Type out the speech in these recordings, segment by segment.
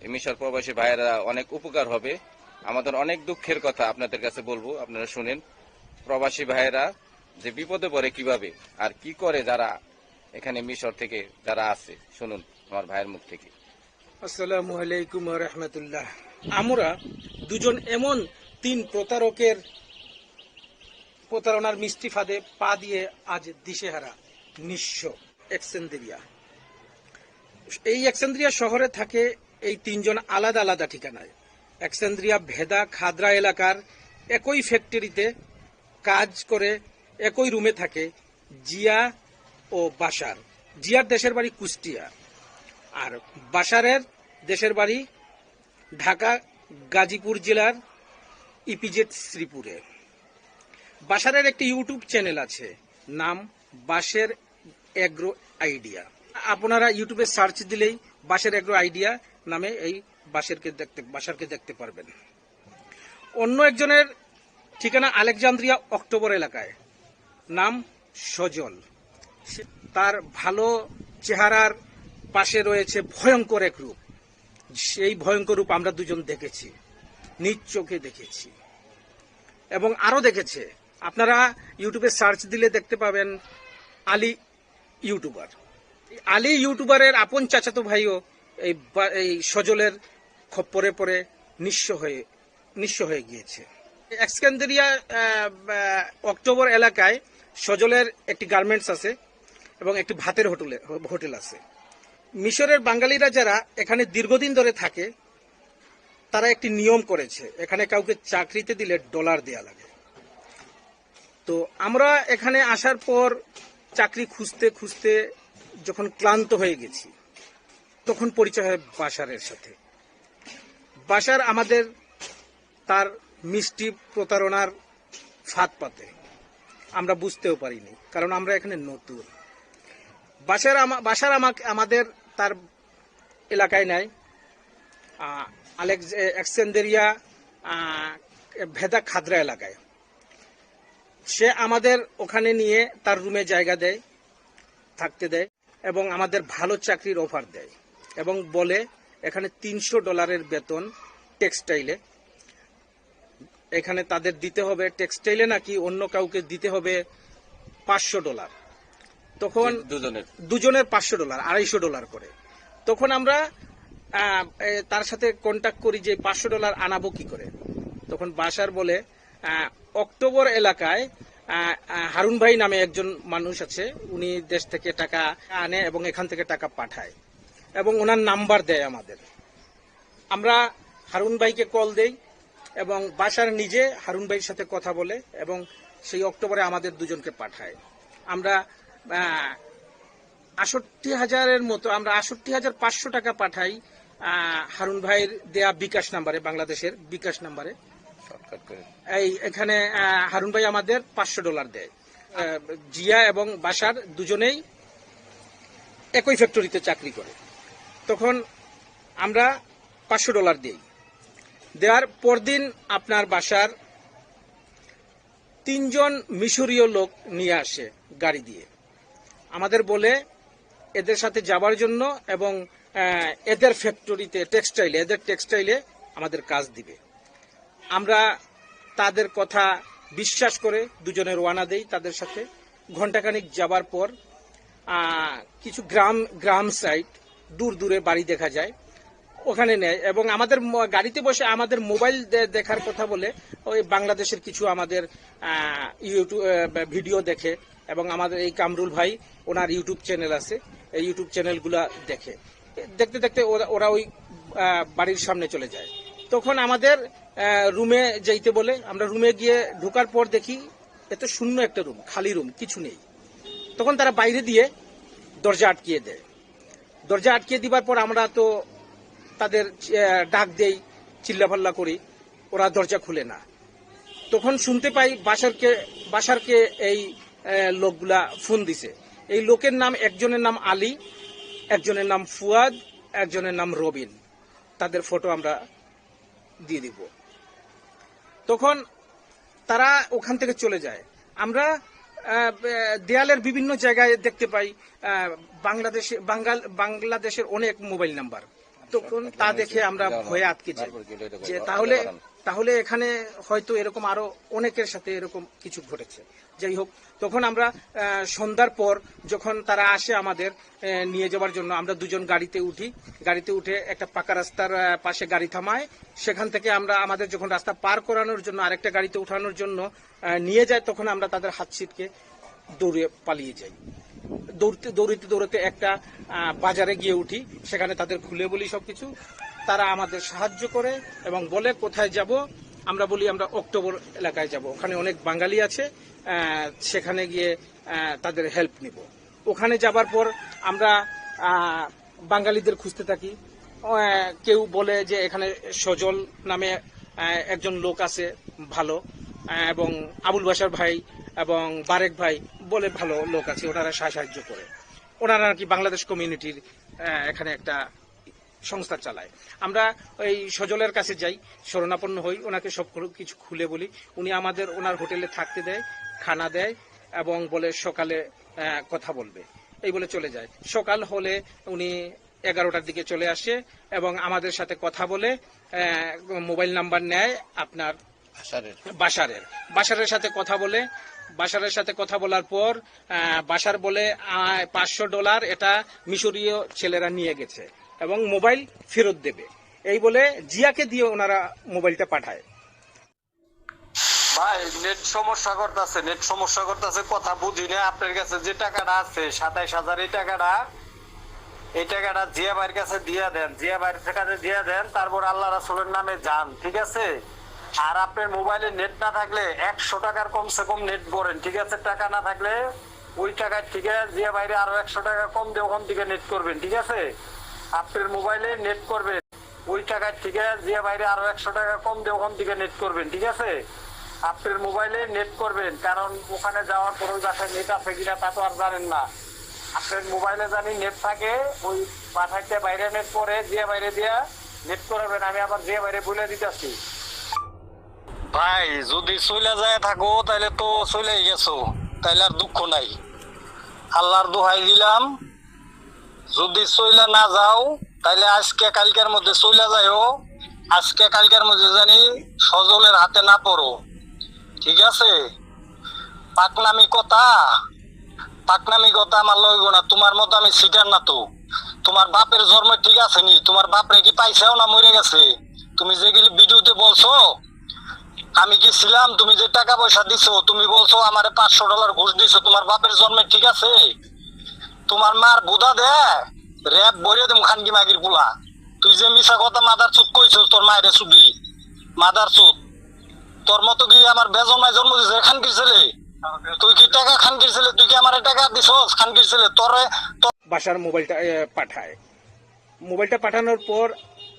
মিশর প্রবাসী ভাইয়েরা অনেক উপকার হবে। আমাদের অনেক দুঃখের কথা আপনাদের কাছে বলব, আপনারা শুনেন। প্রবাসী ভাইয়েরা, যে বিপদে পড়ে কীভাবে আর কি করে যারা এখানে মিশর থেকে যারা আছে, শুনুন আমার ভাইয়ের মুখ থেকে। আসসালামু আলাইকুম রহমতুল্লাহ। আমরা দুজন এমন তিন প্রতারকের প্রতারণার মিষ্টি ফাঁদে পা দিয়ে আজ দিশেহারা, নিঃস্ব এক্সেন্দ্রিয়া এই এক্সেন্দ্রিয়া শহরে থাকে এই তিনজন আলাদা আলাদা ঠিকানায়। এক্সেন্দ্রিয়া, ভেদা, খাদরা এলাকার একই ফ্যাক্টরিতে কাজ করে, একই রুমে থাকে জিয়া ও বাসার। জিয়ার দেশের বাড়ি কুষ্টিয়া। আর বাসারের দেশের বাড়ি ঢাকা, গাজীপুর জেলার ইপিজেড শ্রীপুরে। বাসারের একটি ইউটিউব চ্যানেল আছে, নাম বাসের এগ্রো আইডিয়া। আপনারা ইউটিউবে সার্চ দিলেই বাসের এগ্রো আইডিয়া নামে এই বাসেরকে দেখতে, বাসারকে দেখতে পারবেন। অন্য একজনের ঠিকানা আলেকজান্দ্রিয়া, অক্টোবর এলাকায়। নাম সজল। তার ভালো চেহারার পাশে রয়েছে ভয়ঙ্কর এক রূপ। সেই ভয়ঙ্কর রূপ আমরা দুজন দেখেছি। নিজ চোখে দেখেছি। এবং আরও দেখেছে। আপনারা ইউটিউবে সার্চ দিলে দেখতে পাবেন আলী ইউটিউবার। আলী ইউটিউবারের আপন চাচাতো ভাইও এই এই সজলের খপ্পরে পরে নিঃস্ব হয়ে নিঃস্ব হয়ে গিয়েছে। এক্সকেন্দ্রিয়া অক্টোবর এলাকায় সজলের একটি গার্মেন্টস আছে এবং একটি ভাতের হোটেলে, হোটেল আছে। মিশরের বাঙালিরা যারা এখানে দীর্ঘদিন ধরে থাকে, তারা একটি নিয়ম করেছে, এখানে কাউকে চাকরিতে দিলে ডলার দেয়া লাগে। তো আমরা এখানে আসার পর চাকরি খুঁজতে খুঁজতে যখন ক্লান্ত হয়ে গেছি তখন পরিচয় হয় বাসারের সাথে। বাসার আমাদের তার মিষ্টি প্রতারণার ফাঁদ পাতে। আমরা বুঝতেও পারিনি কারণ আমরা এখানে নতুন। বাসার বাসার আমাকে আমাদের তার এলাকায় আহ, আলেক্স এক্সেন্দেরিয়া ভেদা খাদরা এলাকায়। সে আমাদের ওখানে নিয়ে তার রুমে জায়গা দেয় থাকতে দেয় এবং আমাদের ভালো চাকরির অফার দেয়। এবং বলে এখানে তিনশো ডলারের বেতন টেক্সটাইলে। এখানে তাদের দিতে হবে টেক্সটাইলে নাকি অন্য কাউকে দিতে হবে পাঁচশো ডলার। তখন দুজনের। দুজনের পাঁচশো ডলার আড়াইশো ডলার করে। তখন আমরা তার সাথে কন্ট্যাক্ট করি যে পাঁচশো ডলার আনাবো কি করে। তখন বাসার বলে অক্টোবর এলাকায় হারুন ভাই নামে একজন মানুষ আছে উনি দেশ থেকে টাকা আনে এবং এখান থেকে টাকা পাঠায়। এবং ওনার নাম্বার দেয় আমাদের। আমরা হারুন ভাইকে কল দেই এবং বাসার নিজে হারুন ভাইয়ের সাথে কথা বলে এবং সেই অক্টোবরে আমাদের দুজনকে পাঠায়। আমরা আষট্টি হাজারের মতো আমরা আষট্টি হাজার পাঁচশো টাকা পাঠাই হারুন ভাইয়ের দেয়া বিকাশ নাম্বারে বাংলাদেশের বিকাশ নাম্বারে। এই এখানে হারুন ভাই আমাদের পাঁচশো ডলার দেয়। জিয়া এবং বাসার দুজনেই একই ফ্যাক্টরিতে চাকরি করে। তখন আমরা পাঁচশো ডলার দিই। দেওয়ার পরদিন আপনার বাসার তিনজন মিশরীয় লোক নিয়ে আসে গাড়ি দিয়ে। আমাদের বলে, এদের সাথে যাবার জন্য এবং এদের ফ্যাক্টরিতে টেক্সটাইলে, এদের টেক্সটাইলে আমাদের কাজ দিবে। আমরা তাদের কথা বিশ্বাস করে দুজনে রওনা দেই তাদের সাথে। ঘন্টাখানিক যাবার পর কিছু গ্রাম গ্রাম সাইড দূর দূরে বাড়ি দেখা যায়, ওখানে নেয়। এবং আমাদের গাড়িতে বসে আমাদের মোবাইল দেখার কথা বলে, ওই বাংলাদেশের কিছু আমাদের ইউটিউব ভিডিও দেখে। এবং আমাদের এই কামরুল ভাই, ওনার ইউটিউব চ্যানেল আছে, এই ইউটিউব চ্যানেলগুলা দেখে। দেখতে দেখতে ওরা- ওই বাড়ির সামনে চলে যায়। তখন আমাদের রুমে যাইতে বলে, আমরা রুমে গিয়ে ঢোকার পর দেখি, এত শূন্য একটা রুম, খালি রুম, কিছু নেই। তখন তারা বাইরে দিয়ে দরজা আটকিয়ে দেয়। দরজা আটকে দিবার পর আমরা তো তাদের ডাক দেই চিল্লাপাল্লা করি, ওরা দরজা খুলে না। তখন শুনতে পাই বাসারকে বাসারকে এই লোকগুলা ফোন দিছে। এই লোকের নাম, একজনের নাম আলী, একজনের নাম ফুয়াদ, একজনের নাম রবিন। তাদের ফটো আমরা দিয়ে দিব। তখন তারা ওখান থেকে চলে যায়। আমরা দেয়ালের বিভিন্ন জায়গায় দেখতে পাই আহ, বাংলাদেশে বাঙ্গাল বাংলাদেশের অনেক মোবাইল নাম্বার। তখন তা দেখে আমরা ভয়ে আটকে যাই। যে তাহলে তাহলে এখানে হয়তো এরকম আরও অনেকের সাথে এরকম কিছু ঘটেছে। যাই হোক, তখন আমরা সন্ধ্যার পর যখন তারা আসে আমাদের নিয়ে যাওয়ার জন্য, আমরা দুজন গাড়িতে উঠি। গাড়িতে উঠে একটা পাকা রাস্তার পাশে গাড়ি থামায়। সেখান থেকে আমরা আমাদের যখন রাস্তা পার করানোর জন্য, আরেকটা গাড়িতে উঠানোর জন্য নিয়ে যায়, তখন আমরা তাদের হাত ছিটকে দৌড়ে পালিয়ে যাই। দৌড়তে, দৌড়িতে, দৌড়তে একটা বাজারে গিয়ে উঠি। সেখানে তাদের খুলে বলি সবকিছু। তারা আমাদের সাহায্য করে এবং বলে কোথায় যাব। আমরা বলি আমরা অক্টোবর এলাকায় যাব। ওখানে অনেক বাঙালি আছে সেখানে গিয়ে তাদের হেল্প নিব। ওখানে যাবার পর আমরা বাঙালিদের খুঁজতে থাকি। কেউ বলে যে এখানে সজল নামে একজন লোক আছে, ভালো। এবং আবুল বাসার ভাই এবং বারেক ভাই বলে ভালো লোক আছে, ওনারা সাহায্য করে। ওনারা আর কি বাংলাদেশ কমিউনিটির এখানে একটা সংস্থা চালায়। আমরা ওই সজলের কাছে যাই শরণাপন্ন হই ওনাকে সব কিছু- খুলে বলি। উনি আমাদের ওনার হোটেলে থাকতে দেয় খানা দেয় এবং বলে সকালে কথা বলবে। এই বলে চলে যায়। সকাল হলে উনি এগারোটার দিকে চলে আসে এবং আমাদের সাথে কথা বলে মোবাইল নাম্বার নেয় আপনার বাসারের। বাসারের। সাথে কথা বলে বাসারের সাথে কথা বলার পর বাসার বলে পাঁচশো ডলার এটা মিশরীয় ছেলেরা নিয়ে গেছে। এবং মোবাইল ফেরত দেবে। এই বলে জিয়াকে দিয়ে ওনারা মোবাইলটা পাঠায়। ভাই নেট সমস্যা করতেছে নেট সমস্যা করতেছে, কথা বুঝি না। আপনার কাছে যে টাকাটা আছে, সাতাইশ হাজার, এই টাকাটা এই টাকাটা জিয়া ভাইয়ের কাছে দিয়ে দেন। জিয়া ভাইয়ের কাছে দিয়ে দেন, তারপর আল্লাহ রাসুলের নামে যান, ঠিক আছে? আর আপনার মোবাইলে নেট না থাকলে একশো টাকার কমসে কম নেট ভরেন ঠিক আছে? টাকা না থাকলে ওই টাকার আছে জিয়া বাইরে আরও একশো টাকা কম দিয়ে ওখান থেকে নেট করবেন, ঠিক আছে? আপনার মোবাইলে নেট করবেন। ওই টাকার থেকে জিয়া বাইরে আরও একশো টাকা কম দিয়ে ওখান থেকে নেট করবেন, ঠিক আছে? আপনার মোবাইলে নেট করবেন, কারণ ওখানে যাওয়ার পর বাসায় নেট আছে কিনা তা তো আর জানেন না। আপনার মোবাইলে জানি নেট থাকে, ওই পাঠাইতে বাইরে নেট করে দিয়ে বাইরে দিয়া নেট করাবেন, আমি আবার দিয়ে বাইরে বলে দিতেছি। ভাই, যদি চলে যায় থাকো তাহলে তো চলে গেছো তাহলে আর দুঃখ নাই। আল্লাহর দোহাই দিলাম যদি চলে না যাও তাহলে আজকে কালকের মধ্যে চলে যাইও। আজকে কালকের মধ্যে জানি সজলের হাতে না পড়ো। ঠিক আছে? পাকনামি কথা। পাকনামি কথা আমার লইব না, তোমার মতো আমি সিটার না তো। তোমার বাপের জন্ম ঠিক আছে নি? তোমার বাপরে কি পাইছাও না মরে গেছে? তুমি যেগুলি ভিডিওতে বলছো, আমি কি ছিলাম? তুমি যে টাকা পয়সা দিছো, তুমি বলছো আমারে পাঁচশো ডলার ঘুষ দিছো, তোমার বাপের জন্মে ঠিক আছে? তোমার মার বুধা দে র্যাব বইরে দেম খানকি মাগির পোলা। তুই যে মিশা কথা মাদার চুত কইছিস তোর মায়ের চুদি মাদার চুত তোর মতো কি আমার বেজন্মায় জন্ম দিছে খানকির ছেলে? তুই কি টাকা খানকির ছেলে? তুই কি আমার টাকা দিছস খানকির ছেলে? তোরে বাসার মোবাইলটা পাঠায়। মোবাইলটা পাঠানোর পর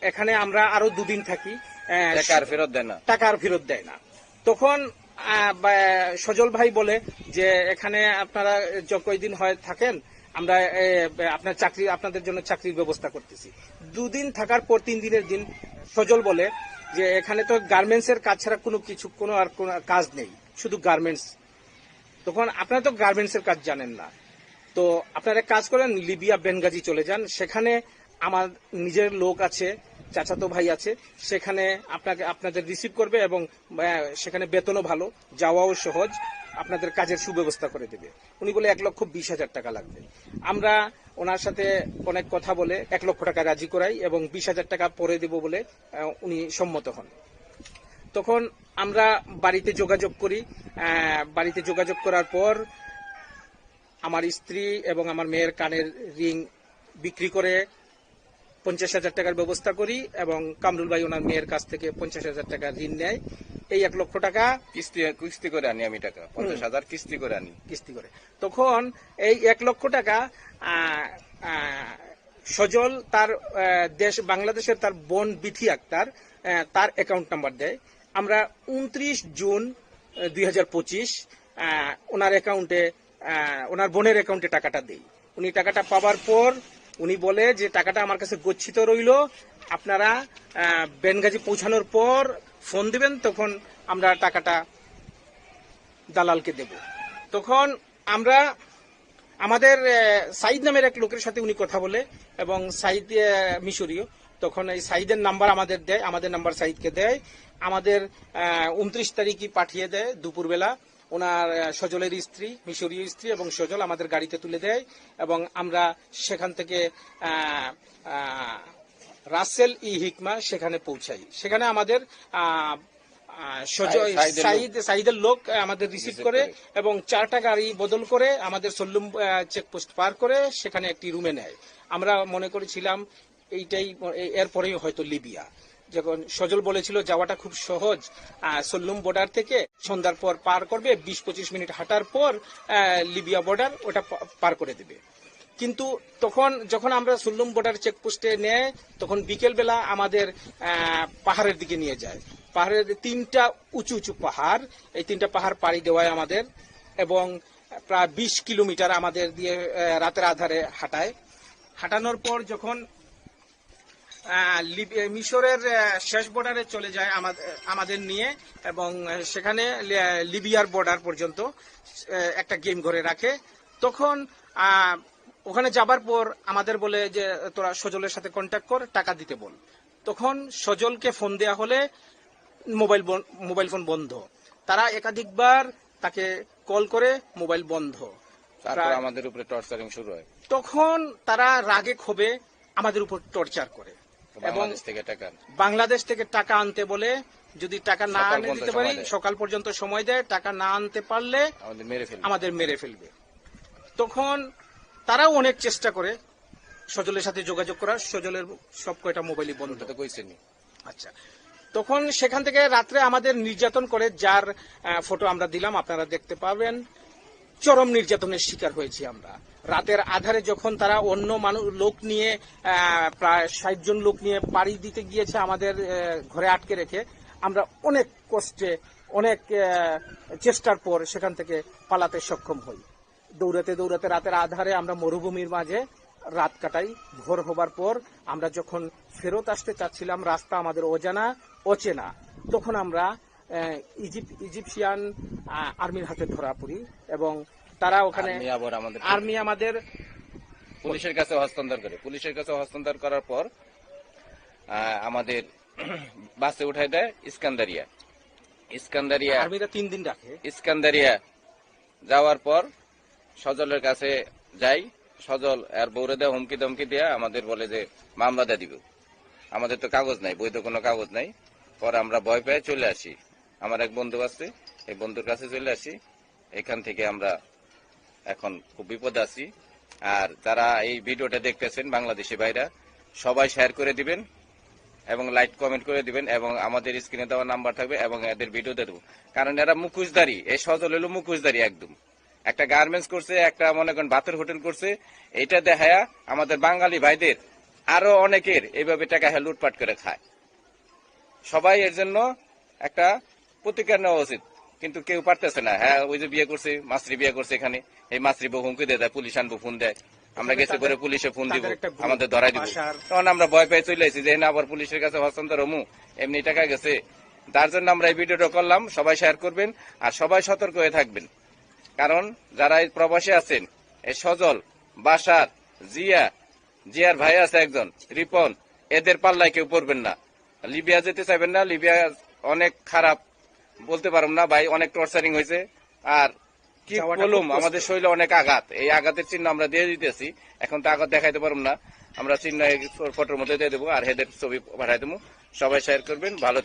এখানে আমরা আরও দুদিন থাকি। টাকা আর ফেরত দেয় না। টাকা আর ফেরত দেয় না। তখন আহ, সজল ভাই বলে যে এখানে আপনারা য- কয়দিন হয় থাকেন আমরা আপনার চাকরি, আপনাদের জন্য চাকরির ব্যবস্থা করতেছি। দুদিন থাকার পর তিন দিনের দিন সজল বলে যে, এখানে তো গার্মেন্টস এর কাজ ছাড়া কোনো কিছু, কোনো আর কোনো কাজ নেই, শুধু গার্মেন্টস তখন আপনারা তো গার্মেন্টস এর কাজ জানেন না। তো আপনারা কাজ করেন, লিবিয়া, বেনগাজি চলে যান। সেখানে আমার নিজের লোক আছে চাচাতো ভাই আছে, সেখানে আপনাকে, আপনাদের রিসিভ করবে এবং সেখানে বেতনও ভালো, যাওয়াও সহজ, আপনাদের কাজের সুব্যবস্থা করে দেবে। উনি বলে এক লক্ষ বিশ হাজার টাকা লাগবে। আমরা ওনার সাথে অনেক কথা বলে এক লক্ষ টাকা রাজি করাই এবং বিশ হাজার টাকা পরে দেব বলে উনি সম্মত হন। তখন আমরা বাড়িতে যোগাযোগ করি বাড়িতে যোগাযোগ করার পর আমার স্ত্রী এবং আমার মেয়ের কানের রিং বিক্রি করে পঞ্চাশ হাজার টাকার ব্যবস্থা করি এবং কামরুল ভাই ওনার মেয়ের কাছ থেকে পঞ্চাশ হাজার টাকা ঋণ নেয়। এই এক লক্ষ টাকা কিস্তি কিস্তি করে আনি আমি টাকা। পঞ্চাশ হাজার কিস্তি করে আনি। কিস্তি করে। তখন এই এক লক্ষ টাকা সজল তার দেশ বাংলাদেশের তার বোন বিথি আক্তার তার অ্যাকাউন্ট নাম্বার দেয়। আমরা উনত্রিশ জুন দুই হাজার পঁচিশ ওনার অ্যাকাউন্টে ওনার বোনের অ্যাকাউন্টে টাকাটা দেই। উনি টাকাটা পাওয়ার পর উনি বলে যে টাকাটা আমার কাছে গচ্ছিত রইল। আপনারা বেনগাজি পৌঁছানোর পর ফোন দিবেন, তখন আমরা টাকাটা দালালকে দেব। তখন আমরা আমাদের সাইদ নামের এক লোকের সাথে উনি কথা বলে এবং সাইদ মিশরীয়। তখন এই সাইদের নাম্বার আমাদের দেয়, আমাদের নাম্বার সাইদকে দেয়। আমাদের উনত্রিশ তারিখই পাঠিয়ে দেয় দুপুরবেলা। ওনার সজলের স্ত্রী মিশরীয় স্ত্রী এবং সজল আমাদের গাড়িতে তুলে দেয় এবং আমরা সেখান থেকে রাসেল ই হিকমা সেখানে পৌঁছাই সেখানে আমাদের সাইদের লোক। আমাদের রিসিভ করে করে। এবং চারটা গাড়ি বদল করে আমাদের সল্লুম চেকপোস্ট পার করে সেখানে একটি রুমে নেয় আমরা মনে করেছিলাম এইটাই এরপরেই হয়তো লিবিয়া যখন সজল বলেছিল যাওয়াটা খুব সহজ সল্লুম বর্ডার থেকে সন্ধ্যার পর পার করবে, বিশ পঁচিশ মিনিট হাঁটার পর লিবিয়া বর্ডার ওটা পার করে দেবে। কিন্তু তখন যখন আমরা সুল্লুম বর্ডার চেকপোস্টে নেয়, তখন বিকেলবেলা আমাদের পাহাড়ের দিকে নিয়ে যায়। পাহাড়ের তিনটা উঁচু উঁচু পাহাড়, এই তিনটা পাহাড় পাড়ি দেওয়ায় আমাদের এবং প্রায় বিশ কিলোমিটার আমাদের দিয়ে রাতের আধারে হাঁটায়। হাঁটানোর পর যখন মিশরের শেষ বর্ডারে চলে যায় আমাদের নিয়ে এবং সেখানে লিবিয়ার বর্ডার পর্যন্ত একটা গেম ঘরে রাখে। তখন ওখানে যাবার পর আমাদের বলে যে তোরা সজলের সাথে কন্ট্যাক্ট কর টাকা দিতে বল। তখন সজলকে ফোন দেয়া হলে মোবাইল মোবাইল ফোন বন্ধ। তারা একাধিকবার তাকে কল করে মোবাইল বন্ধ। আমাদের উপরে টর্চারিং শুরু হয়। তখন তারা রাগে ক্ষোভে আমাদের উপর টর্চার করে। এবং বাংলাদেশ থেকে টাকা আনতে। বলে যদি টাকা না আনে দিতে পারি সকাল পর্যন্ত সময় দেয় টাকা না আনতে পারলে আমাদের মেরে ফেলবে। তখন তারাও অনেক চেষ্টা করে সজলের সাথে যোগাযোগ করার সজলের সব কয়টা মোবাইলই বন্ধ। তো কইছেনি আচ্ছা। তখন সেখান থেকে রাত্রে আমাদের নির্যাতন করে যার ফটো আমরা দিলাম আপনারা দেখতে পাবেন চরম নির্যাতনের শিকার হয়েছি আমরা। রাতের আধারে যখন তারা অন্য মানুষ লোক নিয়ে প্রায় ষাট জন লোক নিয়ে পাড়ি দিতে গিয়েছে আমাদের ঘরে আটকে রেখে আমরা অনেক কষ্টে অনেক চেষ্টার পর সেখান থেকে পালাতে সক্ষম হই। দৌড়াতে দৌড়াতে রাতের আধারে আমরা মরুভূমির মাঝে রাত কাটাই। ভোর হবার পর আমরা যখন ফেরত আসতে চাচ্ছিলাম রাস্তা আমাদের অজানা অচেনা তখন আমরা আহ, ইজিপ ইজিপশিয়ান আর্মির হাতে ধরা পড়ি এবং তারা ওখানে আর্মি আমাদের পুলিশের কাছে হস্তান্তর করে। পুলিশের কাছে হস্তান্তর করার পর আমাদের বাসে উঠাই দেয় ইস্কান্দারিয়া। ইস্কান্দারিয়া আর্মিরা তিন দিন রাখে। ইস্কান্দারিয়া যাওয়ার পর সজলের কাছে যাই। সজল আর বৌরে দেয় হুমকি দমকি দেয়া আমাদের বলে যে মামলা দিয়ে দিব। আমাদের তো কাগজ নাই বৈধ কোনো কাগজ নাই। পরে আমরা ভয় পেয়ে চলে আসি। আমার এক বন্ধু আছে এই বন্ধুর কাছে চলে আসি। এখান থেকে আমরা এখন খুব বিপদে আছি। আর যারা এই ভিডিওটা দেখতেছেন বাংলাদেশি ভাইরা, সবাই শেয়ার করে দিবেন এবং লাইক কমেন্ট করে দিবেন এবং আমাদের স্ক্রিনে দেওয়া নাম্বার থাকবে এবং এদের ভিডিও দেবো। কারণ এরা মুখোশধারী, এই সজল হলো মুখোশধারী একদম। একটা গার্মেন্টস করছে, একটা মনে করেন ভাতের হোটেল করছে, এটা দেখায়া আমাদের বাঙালি ভাইদের আরও অনেকের এইভাবে টাকা লুটপাট করে খায়। সবাই এর জন্য একটা প্রতিকার নেওয়া উচিত। কিন্তু কেউ পারতেছে না। হ্যাঁ ওই যে বিয়ে করছে মাসরি বিয়ে করছে এখানে। এই মাসরি বউ হুমকি দিয়ে দেয় পুলিশ আনব ফোন দেয়। আমরা গেছে পরে পুলিশে ফোন দিব আমাদের ধরাই দিব। তখন আমরা ভয় পেয়ে চলে আসি যে না আবার পুলিশের কাছে হস্তান্তর হমু। এমনি টাকা গেছে। তার জন্য আমরা এই ভিডিওটা করলাম। সবাই শেয়ার করবেন আর সবাই সতর্ক হয়ে থাকবেন। কারণ যারা এই প্রবাসী আছেন এই সজল বাসার জিয়া জিয়ার ভাই আছে একজন রিপন এদের পাল্লায় কেউ পড়বেন না। লিবিয়া যেতে চাইবেন না লিবিয়া অনেক খারাপ বলতে পারম না ভাই অনেক টর্চারিং হয়েছে। আর কি বলুম আমাদের শরীরে অনেক আঘাত। এই আঘাতের চিহ্ন আমরা দিয়ে দিতেছি। এখন তো আঘাত দেখাইতে পারুম না। আমরা চিহ্ন ফটোর মধ্যে দিয়ে দেবো আর হেদের ছবি পাঠাই দেবো। সবাই শেয়ার করবেন ভালো।